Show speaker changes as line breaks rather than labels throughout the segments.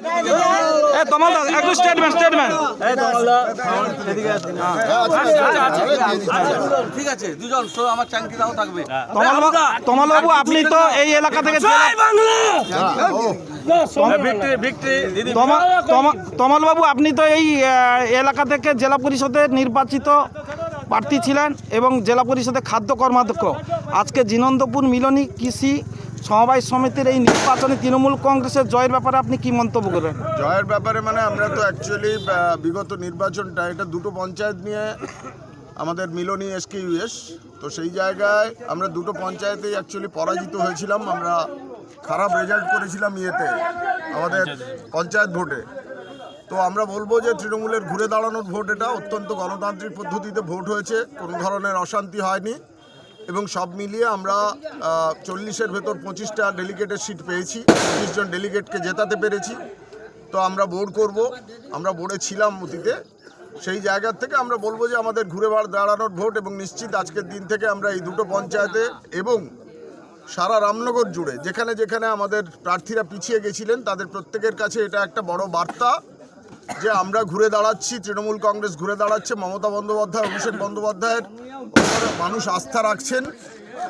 এ দা একটু statement statement
ঠিক আছে দুজন সো আমার দাও থাকবে।
তমাল তমাল বাবু আপনি তো এই এলাকা থেকে জেলা-
ভিক্টরি ভিক্টরি দিদি।
তমা- তমা- তমাল বাবু আপনি তো এই এলাকা থেকে জেলা পরিষদের নির্বাচিত প্রার্থী ছিলেন এবং জেলা পরিষদের খাদ্য কর্মাধ্যক্ষ। আজকে জিনন্দপুর মিলনী কৃষি সমবায় সমিতির এই নির্বাচনে তৃণমূল কংগ্রেসের জয়ের ব্যাপারে আপনি কি মন্তব্য করবেন
জয়ের ব্যাপারে মানে আমরা তো অ্যাকচুয়ালি বিগত নির্বাচনটা, এটা দুটো পঞ্চায়েত নিয়ে, আমাদের মিলনী এসকে ইউএস তো সেই জায়গায় আমরা দুটো পঞ্চায়েতেই অ্যাকচুয়ালি পরাজিত হয়েছিলাম, আমরা খারাপ রেজাল্ট করেছিলাম ইয়েতে, আমাদের পঞ্চায়েত ভোটে। তো আমরা বলব যে তৃণমূলের ঘুরে দাঁড়ানোর ভোট এটা, অত্যন্ত গণতান্ত্রিক পদ্ধতিতে ভোট হয়েছে, কোনো ধরনের অশান্তি হয়নি। এবং সব মিলিয়ে আমরা চল্লিশের ভেতর পঁচিশটা ডেলিগেটের সিট পেয়েছি, পঁচিশ জন ডেলিগেটকে জেতাতে পেরেছি। তো আমরা বোর্ড করব, আমরা বোর্ডে ছিলাম অতীতে। সেই জায়গার থেকে আমরা বলব যে আমাদের ঘুরে দাঁড়ানোর ভোট এবং নিশ্চিত আজকের দিন থেকে আমরা এই দুটো পঞ্চায়েতে এবং সারা রামনগর জুড়ে, যেখানে যেখানে আমাদের প্রার্থীরা পিছিয়ে গেছিলেন, তাদের প্রত্যেকের কাছে এটা একটা বড় বার্তা। যে আমরা ঘুরে দাঁড়াচ্ছি, তৃণমূল কংগ্রেস ঘুরে দাঁড়াচ্ছে, মমতা বন্দ্যোপাধ্যায়, অভিষেক বন্দ্যোপাধ্যায়ের মানুষ আস্থা রাখছেন,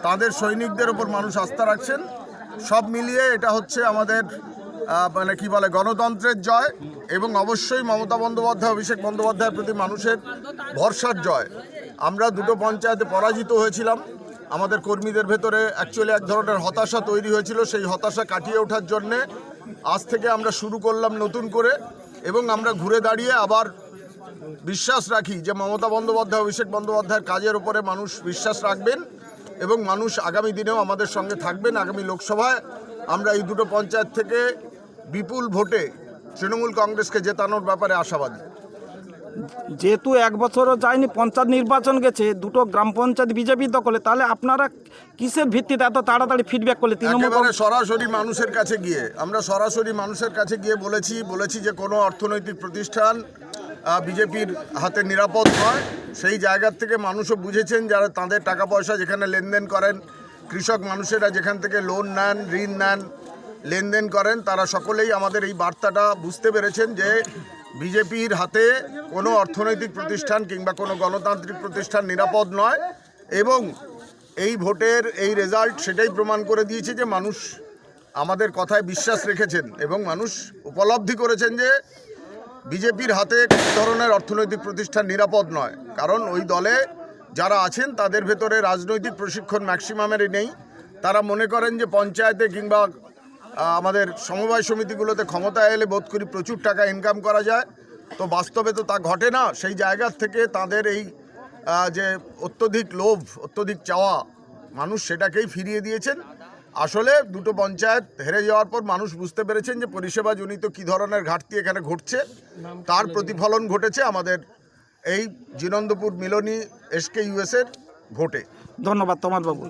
তাদের সৈনিকদের ওপর মানুষ আস্থা রাখছেন। সব মিলিয়ে এটা হচ্ছে আমাদের মানে কি বলে, গণতন্ত্রের জয় এবং অবশ্যই মমতা বন্দ্যোপাধ্যায়, অভিষেক বন্দ্যোপাধ্যায়ের প্রতি মানুষের ভরসার জয়। আমরা দুটো পঞ্চায়েতে পরাজিত হয়েছিলাম। আমাদের কর্মীদের ভেতরে অ্যাকচুয়ালি এক ধরনের হতাশা তৈরি হয়েছিল। সেই হতাশা কাটিয়ে ওঠার জন্যে আজ থেকে আমরা শুরু করলাম নতুন করে। এবং আমরা ঘুরে দাঁড়িয়ে আবার বিশ্বাস রাখি যে মমতা বন্দ্যোপাধ্যায়, অভিষেক বন্দ্যোপাধ্যায়ের কাজের উপরে মানুষ বিশ্বাস রাখবেন এবং মানুষ আগামী দিনেও আমাদের সঙ্গে থাকবেন আগামী লোকসভায়। আমরা এই দুটো পঞ্চায়েত থেকে বিপুল ভোটে তৃণমূল কংগ্রেসকে জেতানোর ব্যাপারে আশাবাদী।
যেহেতু এক বছরও যায়নি পঞ্চায়েত নির্বাচন গেছে দুটো গ্রাম পঞ্চায়েত বিজেপি দখলে তাহলে আপনারা কিসের ভিত্তিতে এত তাড়াতাড়ি ফিডব্যাক করলে তৃণমূল
সরাসরি মানুষের কাছে গিয়ে আমরা সরাসরি মানুষের কাছে গিয়ে বলেছি বলেছি যে কোনো অর্থনৈতিক প্রতিষ্ঠান বিজেপির হাতে নিরাপদ নয়। সেই জায়গার থেকে মানুষও বুঝেছেন যারা তাদের টাকা পয়সা যেখানে লেনদেন করেন কৃষক মানুষেরা যেখান থেকে লোন নেন ঋণ নেন লেনদেন করেন তারা সকলেই আমাদের এই বার্তাটা বুঝতে পেরেছেন যে বিজেপির হাতে কোনো অর্থনৈতিক প্রতিষ্ঠান কিংবা কোনো গণতান্ত্রিক প্রতিষ্ঠান নিরাপদ নয় এবং এই ভোটের এই রেজাল্ট সেটাই প্রমাণ করে দিয়েছে যে মানুষ আমাদের কথায় বিশ্বাস রেখেছেন এবং মানুষ উপলব্ধি করেছেন যে বিজেপির হাতে কোনো ধরনের অর্থনৈতিক প্রতিষ্ঠান নিরাপদ নয়। কারণ ওই দলে যারা আছেন তাদের ভেতরে রাজনৈতিক প্রশিক্ষণ ম্যাক্সিমামেরই নেই। তারা মনে করেন যে পঞ্চায়েতে কিংবা আমাদের সমবায় সমিতিগুলোতে ক্ষমতায় এলে বোধ করি প্রচুর টাকা ইনকাম করা যায়। তো বাস্তবে তো তা ঘটে না সেই জায়গার থেকে তাদের এই যে অত্যধিক লোভ অত্যধিক চাওয়া মানুষ সেটাকেই ফিরিয়ে দিয়েছেন। আসলে দুটো পঞ্চায়েত হেরে যাওয়ার পর মানুষ বুঝতে পেরেছেন যে পরিষেবা জনিত কী ধরনের ঘাটতি এখানে ঘটছে। তার প্রতিফলন ঘটেছে আমাদের এই জিনন্দপুর মিলনী এসকে ইউএসের ভোটে।
ধন্যবাদ তোমার বাবু